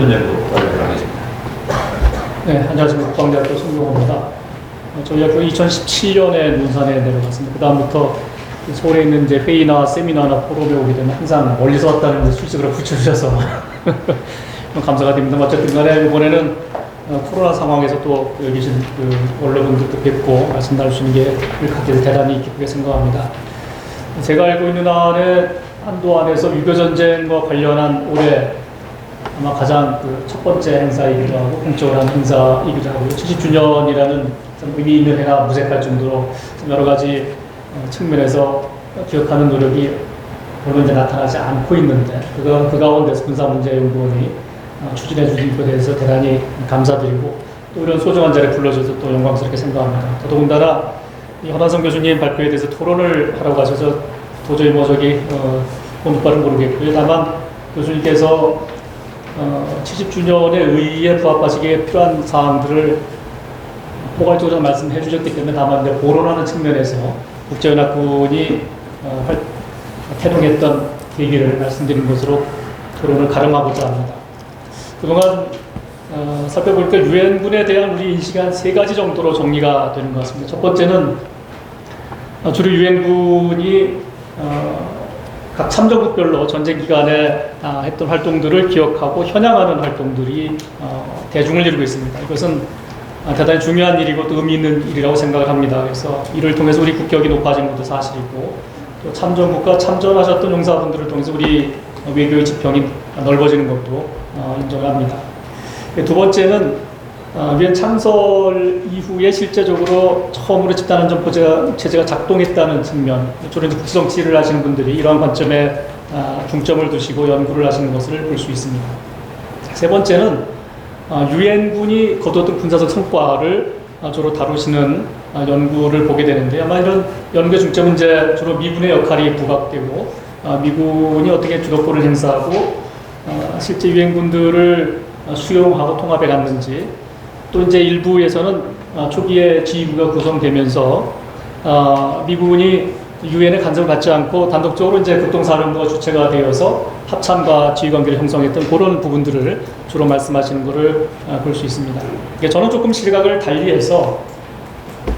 현장도 발표를 하겠습니다. 네, 안녕하십니까. 국방대학교 송병호입니다. 어, 저희 학교 2017년에 논산에 내려갔습니다. 그다음부터 서울에 있는 이제 회의나 세미나나 포럼에 오게 되면 항상 멀리서 왔다는 수식으로 붙여주셔서 감사가 됩니다. 어쨌든 간에 이번에는 어, 코로나 상황에서 또 여기 계신 그 원로분들도 뵙고 말씀 나눌 수 있는 게 갖게 대단히 기쁘게 생각합니다. 제가 알고 있는 한에 한도 안에서 유교전쟁과 관련한 올해 아마 가장 그 첫 번째 행사이기도 하고 공적으로 한 행사이기도 하고요. 70주년이라는 좀 의미 있는 해가 무색할 정도로 좀 여러 가지 어, 측면에서 기억하는 노력이 별로 이제 나타나지 않고 있는데 그거, 그 가운데서 군사문제연구원이 어, 추진해 주신 것에 대해서 대단히 감사드리고 또 이런 소중한 자리에 불러줘서 또 영광스럽게 생각합니다. 더더군다나 이 허단성 교수님 발표에 대해서 토론을 하라고 하셔서 도저히 뭐 저기 어, 본바를 모르겠고요. 다만 교수님께서 어, 70주년의 의의에 부합하시기에 필요한 사항들을 포괄적으로 말씀해 주셨기 때문에 다만 이제 보론하는 측면에서 국제연합군이 어, 활- 태동했던 계기를 말씀드린 것으로 토론을 가름하고자 합니다. 그동안 어, 살펴보니까 유엔군에 대한 우리 인식이 한 세 가지 정도로 정리가 되는 것 같습니다. 첫 번째는 어, 주로 유엔군이 어, 각 참전국별로 전쟁 기간에 아, 했던 활동들을 기억하고 현양하는 활동들이 어, 대중을 이루고 있습니다. 이것은 아, 대단히 중요한 일이고 또 의미 있는 일이라고 생각을 합니다. 그래서 이를 통해서 우리 국격이 높아지는 것도 사실이고 또 참전국과 참전하셨던 용사분들을 통해서 우리 외교의 지평이 넓어지는 것도 어, 인정합니다. 두 번째는 어, 유엔 창설 이후에 실제적으로 처음으로 집단안전 보제 체제가 작동했다는 측면, 주로 이제 국정치를 하시는 분들이 이러한 관점에 아, 중점을 두시고 연구를 하시는 것을 볼 수 있습니다. 세 번째는 어, 유엔군이 거뒀던 군사적 성과를 어, 주로 다루시는 어, 연구를 보게 되는데 아마 이런 연구의 중점은 이제 주로 미군의 역할이 부각되고 어, 미군이 어떻게 주도권을 행사하고 어, 실제 유엔군들을 어, 수용하고 통합해 갔는지 또 이제 일부에서는 어, 초기에 지휘부가 구성되면서 어, 미군이 유엔의 간섭을 받지 않고 단독적으로 이제 극동사령부가 주체가 되어서 합참과 지휘 관계를 형성했던 그런 부분들을 주로 말씀하시는 것을 어, 볼수 있습니다. 이게 저는 조금 시각을 달리해서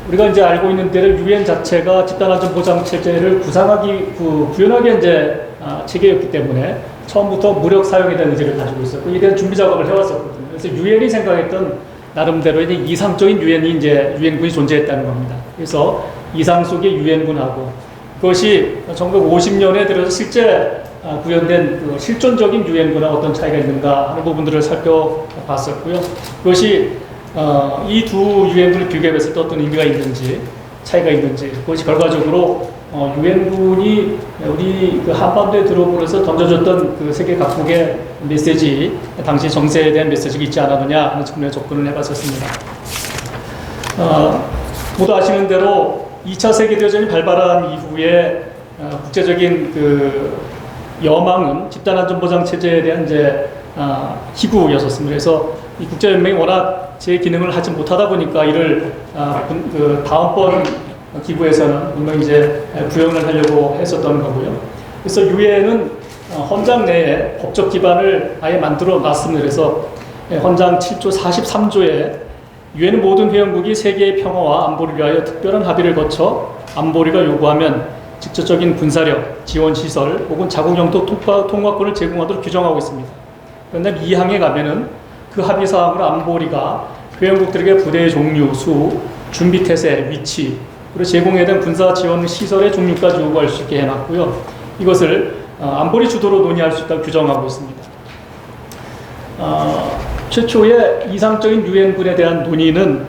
우리가 이제 알고 있는 대로 유엔 자체가 집단안전 보장 체제를 구상하기 구, 구현하기 이제 아, 체계였기 때문에 처음부터 무력 사용에 대한 의지를 가지고 있었고 이에 대한 준비 작업을 해왔었거든요. 그래서 유엔이 생각했던 나름대로의 이제 이상적인 유엔이 이제 유엔군이 존재했다는 겁니다. 그래서 이상 속의 유엔군하고 그것이 1950년에 들어서 실제 아, 구현된 그 실존적인 유엔군과 어떤 차이가 있는가 하는 부분들을 살펴봤었고요. 그것이 어, 이두 유엔군을 비교해봤을 때 어떤 의미가 있는지 차이가 있는지 그것이 결과적으로 어, 유엔군이 우리 그 한반도에 들어오면서 던져줬던 그 세계 각국의 메시지 당시 정세에 대한 메시지가 있지 않았느냐 하는 측면에 접근을 해봤었습니다. 어, 모두 아시는 대로 2차 세계대전이 발발한 이후에 어, 국제적인 그 여망은 집단안전보장 체제에 대한 이제 아, 희구였었습니다. 그래서 이 국제연맹이 워낙 제 기능을 하지 못하다 보니까 이를 아, 군- 그 다음번 기구에서는 분명 이제 구형을 하려고 했었던 거고요. 그래서 유엔은 어, 헌장 내에 법적 기반을 아예 만들어 놨습니다. 그래서 예, 헌장 7조 43조에 유엔 모든 회원국이 세계의 평화와 안보를 위하여 특별한 합의를 거쳐 안보리가 요구하면 직접적인 군사력, 지원 시설 혹은 자국 영토 통과, 통과권을 제공하도록 규정하고 있습니다. 그런데 이 항에 가면은 그 합의 사항으로 안보리가 회원국들에게 부대의 종류, 수, 준비 태세, 위치, 그리고 대한 군사 지원 시설의 종류까지 요구할 수 있게 해놨고요. 이것을 어, 안보리 주도로 논의할 수 있다고 규정하고 있습니다. 어, 최초의 이상적인 유엔군에 대한 논의는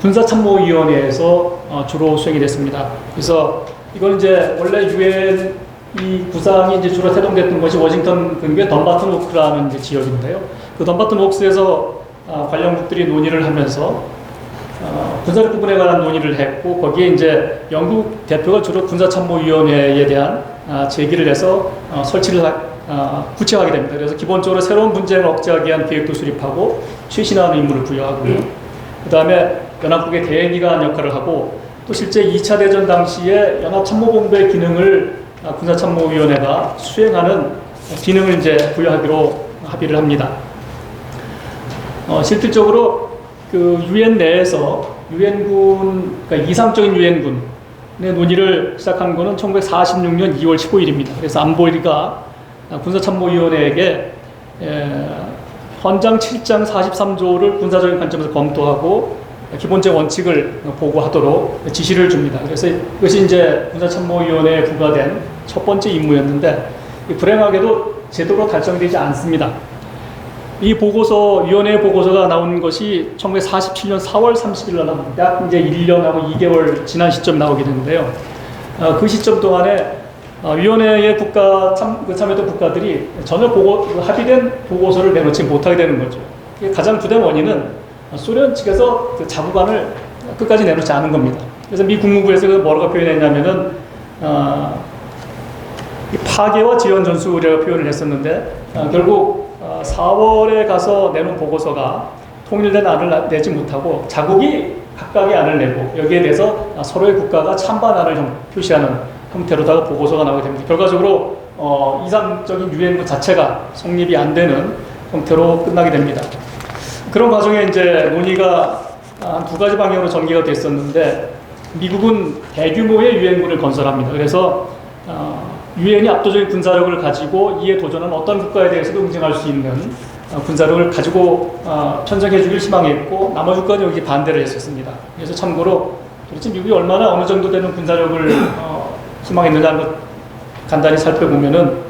군사참모위원회에서 어, 주로 수행이 됐습니다. 그래서 이건 이제 원래 유엔 이 구상이 이제 주로 태동됐던 것이 워싱턴 근교의 덤바튼 오크라는 지역인데요. 그 덤바튼 오크에서 어, 관련국들이 논의를 하면서 어, 군사력 부분에 관한 논의를 했고 거기에 이제 영국 대표가 주로 군사참모위원회에 대한 아, 제기를 해서 어, 설치를 하, 아, 구체화하게 됩니다. 그래서 기본적으로 새로운 분쟁을 억제하기 위한 계획도 수립하고 최신화하는 임무를 부여하고요. 그 다음에 연합국의 대행기관 역할을 하고 또 실제 2차 대전 당시에 연합참모본부의 기능을 아, 군사참모위원회가 수행하는 기능을 이제 부여하기로 합의를 합니다. 어, 실질적으로 그 유엔 내에서 유엔군 그러니까 이상적인 유엔군의 논의를 시작한 거는 1946년 2월 15일입니다. 그래서 안보리가 군사참모위원회에게 에, 헌장 7장 43조를 군사적인 관점에서 검토하고 기본적 원칙을 보고하도록 지시를 줍니다. 그래서 이것이 이제 군사참모위원회에 부과된 첫 번째 임무였는데 이 불행하게도 제대로 달성되지 않습니다. 이 보고서 위원회 보고서가 나온 것이 1947년 4월 30일 날 나옵니다. 약 이제 1년하고 2개월 지난 시점 나오게 되는데요. 어, 그 시점 동안에 어, 위원회의 국가 참, 그 참여했던 국가들이 전혀 보고, 그 합의된 보고서를 내놓지 못하게 되는 거죠. 가장 주된 원인은 소련 측에서 그 자부관을 끝까지 내놓지 않은 겁니다. 그래서 미 국무부에서 그 뭐라고 표현했냐면은 어, 이 파괴와 지원 전술이라고 표현을 했었는데 어, 결국 어, 4월에 가서 내놓은 보고서가 통일된 안을 내지 못하고 자국이 각각의 안을 내고 여기에 대해서 서로의 국가가 찬반안을 형- 표시하는 형태로다가 보고서가 나오게 됩니다. 결과적으로 어, 이상적인 유엔군 자체가 성립이 안 되는 형태로 끝나게 됩니다. 그런 과정에 이제 논의가 한 두 가지 방향으로 전개가 됐었는데 미국은 대규모의 유엔군을 건설합니다. 그래서 어, 유엔이 압도적인 군사력을 가지고 이에 도전한 어떤 국가에 대해서도 응징할 수 있는 어, 군사력을 가지고 어, 편성해 주길 희망했고 나머지 국가는 여기 반대를 했었습니다. 그래서 참고로 도대체 미국이 얼마나 어느 정도 되는 군사력을 어, 희망했느냐는 것 간단히 살펴보면은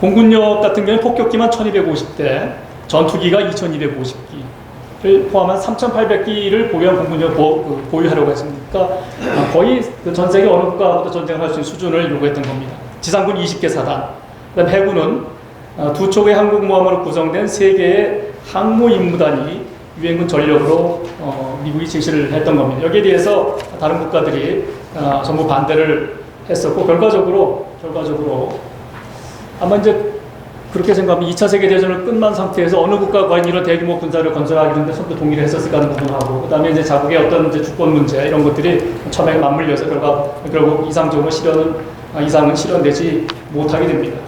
공군력 같은 경우는 폭격기만 1250대, 전투기가 2250기 를 포함한 3800기를 보유한 공군력 보, 그 보유하려고 했습니다. 그러니까 아, 거의 그전 세계 어느 국가하고도 전쟁을 할 수 있는 수준을 요구했던 겁니다. 지상군 20개 사단, 그다음 해군은 어, 두 척의 항공모함으로 구성된 세 개의 항모 임무단이 유엔군 전력으로 어, 미국이 제시를 했던 겁니다. 여기에 대해서 다른 국가들이 어, 전부 반대를 했었고 결과적으로 결과적으로 아마 이제 그렇게 생각하면 2차 세계대전을 끝난 상태에서 어느 국가가 과연 이런 대규모 군사를 건설하기는데 선뜻 동의를 했었을까 하는 부분하고 그 다음에 이제 자국의 어떤 이제 주권 문제 이런 것들이 처음에 맞물려서 결과, 결국 이상적으로 실현은, 아, 이상은 실현되지 못하게 됩니다.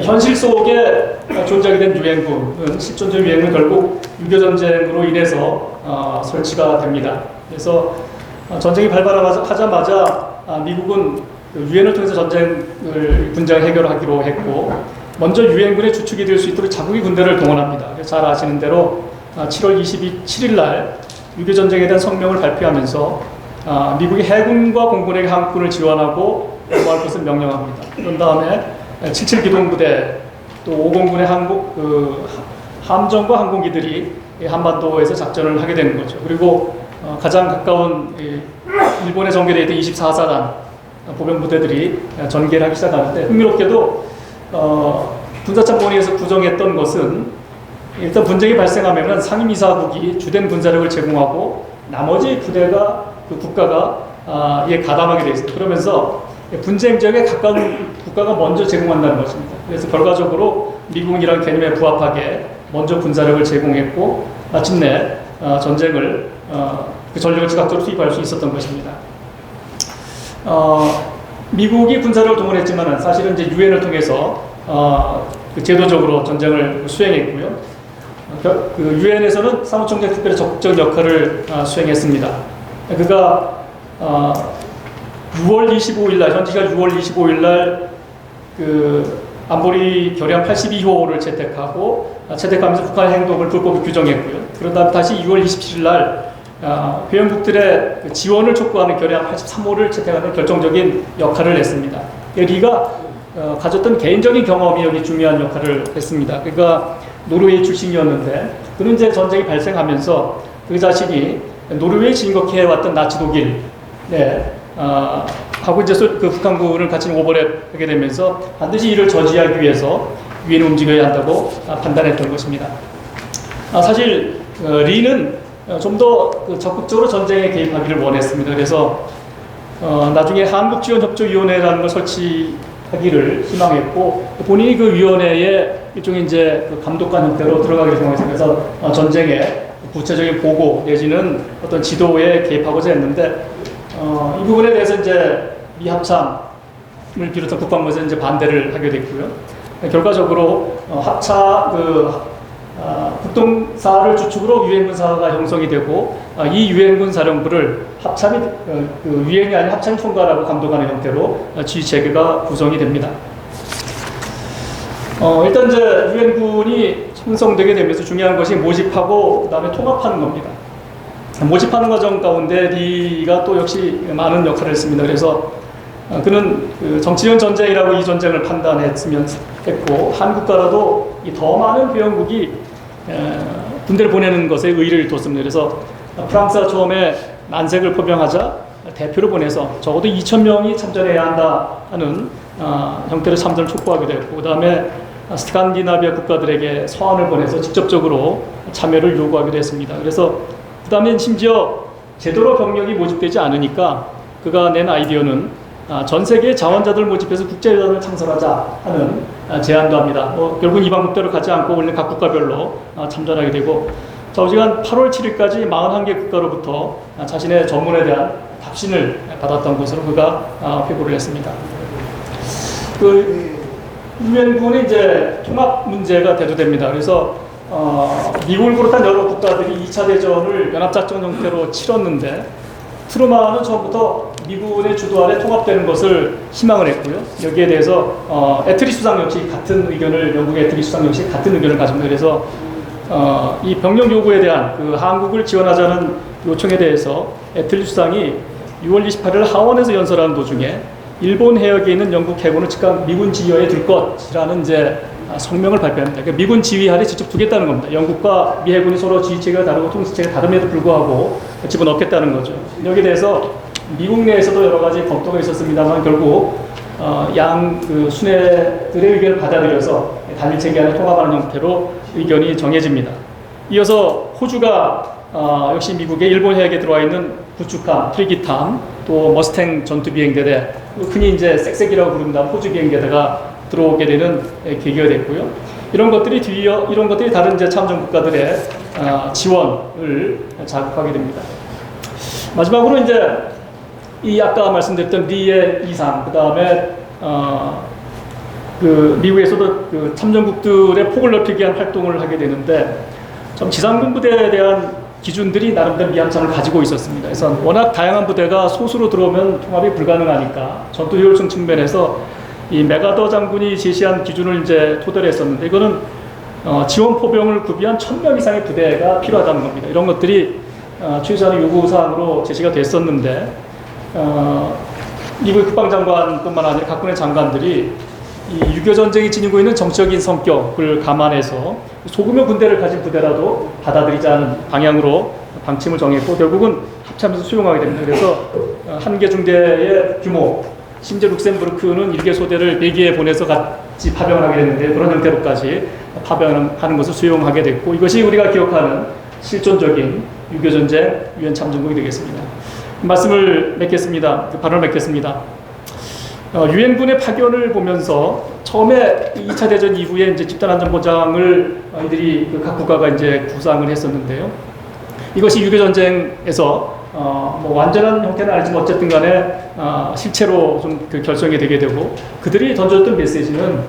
현실 속에 존재하게 된 유엔군은 실존적 유엔은 결국 유교 전쟁으로 인해서 어, 설치가 됩니다. 그래서 어, 전쟁이 발발하자마자 아, 미국은 그 유엔을 통해서 전쟁을 분쟁을 해결하기로 했고 먼저 유엔군의 주축이 될 수 있도록 자국의 군대를 동원합니다. 잘 아시는 대로 아, 7월 22일 날 유교 전쟁에 대한 성명을 발표하면서 아, 미국이 해군과 공군에게 항군을 지원하고 보호할 것을 명령합니다. 그런 다음에 77 기동부대 또 5공군의 항공 그 함정과 항공기들이 이 한반도에서 작전을 하게 되는 거죠. 그리고 어, 가장 가까운 이 일본에 전개되어 있던 24사단 보병 부대들이 전개를 하기 시작하는데 흥미롭게도 어, 군사참모회에서 구정했던 것은 일단 분쟁이 발생하면은 상임이사국이 주된 군사력을 제공하고 나머지 부대가 그 국가가 아, 이에 가담하게 되어 있습니다. 그러면서 분쟁 지역에 가까운 국가가 먼저 제공한다는 것입니다. 그래서 결과적으로 미국은 이런 개념에 부합하게 먼저 군사력을 제공했고 마침내 어, 전쟁을 어, 그 전력을 즉각적으로 투입할 수 있었던 것입니다. 어, 미국이 군사력을 동원했지만 사실은 이제 유엔을 통해서 어, 그 제도적으로 전쟁을 수행했고요. 어, 겨- 그 유엔에서는 사무총장 특별히 적극적 역할을 어, 수행했습니다. 그가 어, 6월 25일 날 현지가 6월 25일 날그 안보리 결의안 82호를 채택하고 아, 채택하면서 북한의 행동을 불법히 규정했고요. 그런 다음 다시 6월 27일 날 아, 회원국들의 그 지원을 촉구하는 결의안 83호를 채택하는 결정적인 역할을 했습니다. 이 리가 어, 가졌던 개인적인 경험이 여기 중요한 역할을 했습니다. 그가 노르웨이 출신이었는데 그는 이제 전쟁이 발생하면서 그 자신이 노르웨이 진격해 왔던 나치 독일 네, 아, 하고 이제 소- 그 북한군을 같이 오버랩하게 되면서 반드시 이를 저지하기 위해서 유엔을 움직여야 한다고 아, 판단했던 것입니다. 아, 사실 어, 리는 좀 더 적극적으로 전쟁에 개입하기를 원했습니다. 그래서 어, 나중에 한국지원협조위원회라는 걸 설치하기를 희망했고 본인이 그 위원회에 일종의 이제 그 감독관 형태로 희망했습니다. 그래서 어, 전쟁에 구체적인 보고 내지는 어떤 지도에 개입하고자 했는데 어, 이 부분에 대해서 이제 미합참을 비롯한 국방부에서 이제 반대를 하게 됐고요. 결과적으로 어, 합차 그 아, 국동사를 주축으로 유엔군사가 형성이 되고 아, 이 유엔군 사령부를 합참이 어, 그 유엔이 아닌 합참 총괄하고 감독하는 형태로 어, 지휘 체계가 구성이 됩니다. 어, 일단 이제 유엔군이 형성되게 되면서 중요한 것이 모집하고 그다음에 통합하는 겁니다. 모집하는 과정 가운데 리가 또 역시 많은 역할을 했습니다. 그래서 어, 그는 그 정치적 전쟁이라고 이 전쟁을 판단했으면 했고 한국가라도 이 더 많은 에, 군대를 보내는 것에 의의를 뒀습니다. 그래서 프랑스가 처음에 난색을 표명하자 대표를 보내서 적어도 2천 명이 참전해야 한다 하는 아, 형태로 참전을 촉구하기도 했고 그 다음에 스칸디나비아 국가들에게 서한을 보내서 직접적으로 참여를 요구하기도 했습니다. 그래서 그 다음엔 심지어 제대로 병력이 모집되지 않으니까 그가 낸 아이디어는 아, 전 세계 자원자들 모집해서 국제연합을 창설하자 하는 아, 제안도 합니다. 뭐, 결국은 이방국대로 가지 않고 원래 각 국가별로 아, 참전하게 되고 좌우지간 8월 7일까지 41개 국가로부터 아, 자신의 전문에 대한 답신을 받았던 것으로 그가 아, 회고를 했습니다. 그 유엔군이 이제 통합 문제가 대두됩니다. 그래서 어, 미국을 비롯한 여러 국가들이 2차 대전을 연합작전 형태로 치렀는데 트루만은 처음부터 미군의 주도 아래 통합되는 것을 희망을 했고요. 여기에 대해서 어, 애트리 수상 역시 같은 의견을 영국의 애트리 수상 역시 같은 의견을 가집니다. 그래서 어, 이 병력 요구에 대한 그 한국을 지원하자는 요청에 대해서 애트리 수상이 6월 28일 하원에서 연설하는 도중에 일본 해역에 있는 영국 해군을 즉각 미군 지휘하에 둘 것이라는 이제 아, 성명을 발표합니다. 그러니까 미군 지휘 아래 직접 두겠다는 겁니다. 영국과 미 해군이 서로 지휘체가 다르고 통치체가 다름에도 불구하고 집어넣겠다는 거죠. 여기에 대해서 미국 내에서도 여러 가지 검토가 있었습니다만 결국 어, 양그 순회들의 의견을 받아들여서 단일 체계 안에 통합하는 형태로 의견이 정해집니다. 이어서 호주가 어, 역시 미국의 일본 해역에 들어와 있는 구축함, 프리기함, 또 머스탱 전투 비행대대, 흔히 이제 색색이라고 부른다 호주 비행대대가 들어오게 되는 예, 계기가 됐고요. 이런 것들이 뒤이어 이런 것들이 다른 이제 참전 국가들의 어, 지원을 자극하게 됩니다. 마지막으로 이제 이 아까 말씀드렸던 리의 이상, 그 다음에 어, 그 미국에서도 그 참전국들의 폭을 넓히기 위한 활동을 하게 되는데 좀 지상군 부대에 대한 기준들이 나름대로 미한참을 가지고 있었습니다. 그래서 워낙 다양한 부대가 소수로 들어오면 통합이 불가능하니까 전투 효율성 측면에서 이 메가더 장군이 제시한 기준을 이제 토대로 했었는데 이거는 어, 지원 포병을 구비한 천 명 이상의 부대가 필요하다는 겁니다. 이런 것들이 어, 최소한의 요구 사항으로 제시가 됐었는데 어, 미국 국방장관뿐만 아니라 각군의 장관들이 이 유교 전쟁이 지니고 있는 정치적인 성격을 감안해서 소규모 군대를 가진 부대라도 받아들이자는 방향으로 방침을 정했고 결국은 합참에서 수용하게 됩니다. 그래서 어, 한개 중대의 규모, 심지어 룩셈부르크는 일개 소대를 벨기에 보내서 같이 파병을 하게 됐는데 그런 형태로까지 파병하는 것을 수용하게 됐고 이것이 우리가 기억하는 실존적인 유교 전쟁 유엔 참전국이 되겠습니다. 말씀을 맺겠습니다. 그 발언을 맺겠습니다. 어, 유엔군의 파견을 보면서 처음에 2차 대전 이후에 이제 집단 안전 보장을 어, 이들이 그각 국가가 이제 구상을 했었는데요. 이것이 유교 전쟁에서 어, 뭐 완전한 형태는 아니지만 어쨌든 간에 어, 실체로 좀 그 결성이 되게 되고 그들이 던졌던 메시지는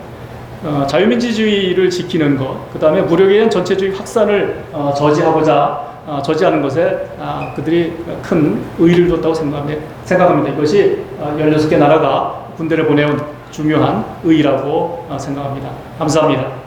어, 자유민주주의를 지키는 것, 그 다음에 무력에 의한 전체주의 확산을 어, 저지하고자 어, 저지하는 것에 아, 그들이 큰 의의를 뒀다고 생각합니다. 이것이 어, 16개 나라가 군대를 보내온 중요한 의의라고 어, 생각합니다. 감사합니다.